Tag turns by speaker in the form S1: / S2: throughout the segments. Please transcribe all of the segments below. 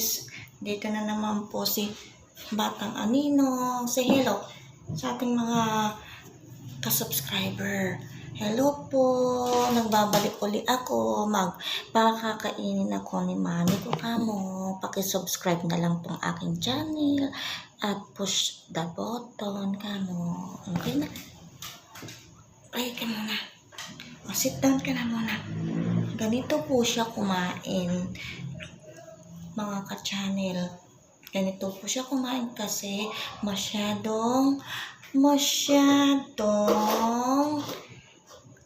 S1: guys, dito na naman po si Batang Anino. Say hello sa ating mga kasubscriber. Hello po, nagbabalik uli ako. Magpakakainin ako ni mami ko kamo. Pakisubscribe na lang tong aking channel at push the button kamo. Okay na? Ay, ka muna. O, sit down ka na muna. Ganito po siya kumain, mga ka-channel. Ganito po siya kumain kasi masyadong, masyadong,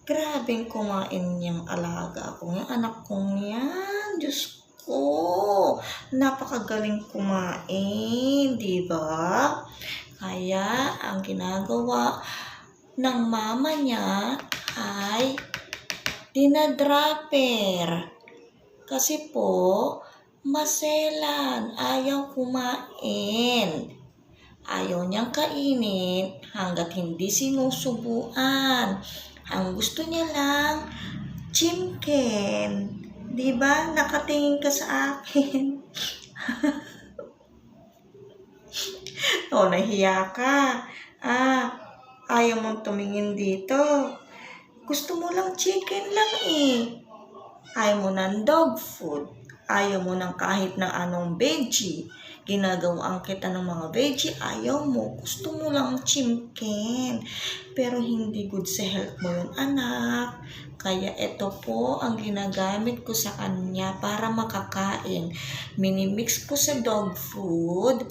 S1: grabing kumain niyang alaga ko. Yung anak kong yan, Diyos ko, napakagaling kumain, di ba? Kaya, ang ginagawa ng mama niya ay dinadraper. Kasi po, maselan, ayaw kumain. Ayaw niyang kainin hanggat hindi sinusubuan. Ang gusto niya lang, chimken. Di ba? Nakatingin ka sa akin. o, nahiya ka. Ah, ayaw mong tumingin dito. Gusto mo lang chicken lang eh. Ayaw mo ng dog food. Ayaw mo ng kahit na anong veggie. Ginagawaan kita ng mga veggie. Ayaw mo. Gusto mo lang chimken. Pero hindi good sa health mo yun, anak. Kaya ito po ang ginagamit ko sa kanya para makakain. Minimix ko sa dog food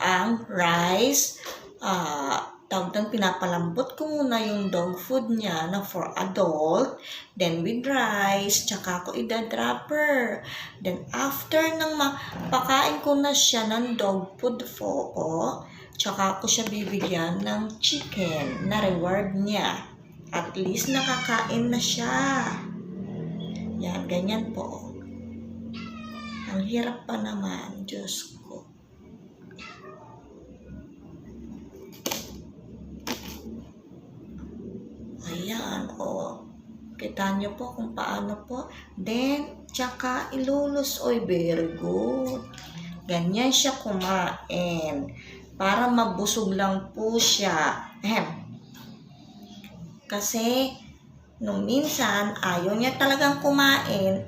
S1: ang rice, ah, tawag doon, pinapalambot ko muna yung dog food niya na for adult. Then with rice, tsaka ko idadropper. Then after nang mapakain ko na siya ng dog food po ko, tsaka ko siya bibigyan ng chicken na reward niya. At least nakakain na siya. Yan, ganyan po. Ang hirap pa naman, Diyos ko. Ayan, o. Kita nyo po kung paano po. Then, tsaka ilulus. Oy, very good. Ganyan siya kumain. Para mabusog lang po siya. Ahem. Kasi, nung minsan, ayaw niya talagang kumain,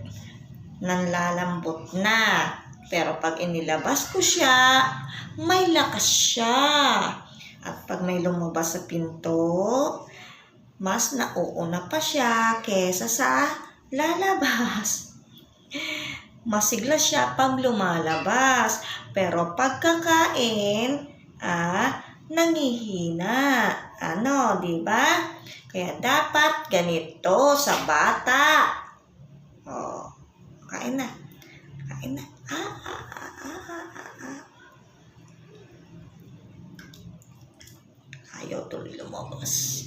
S1: nanlalambot na. Pero pag inilabas ko siya, may lakas siya. At pag may lumabas sa pinto, mas nauuna pa siya kesa sa lalabas. Masigla siya pag lumalabas. Pero pagkakain, ah, nangihina. Ano, di ba? Kaya dapat ganito sa bata. Oh, kain na. Kain na. Ah, ah, ah, ah, ah, ah. Ayaw tuloy lumabas.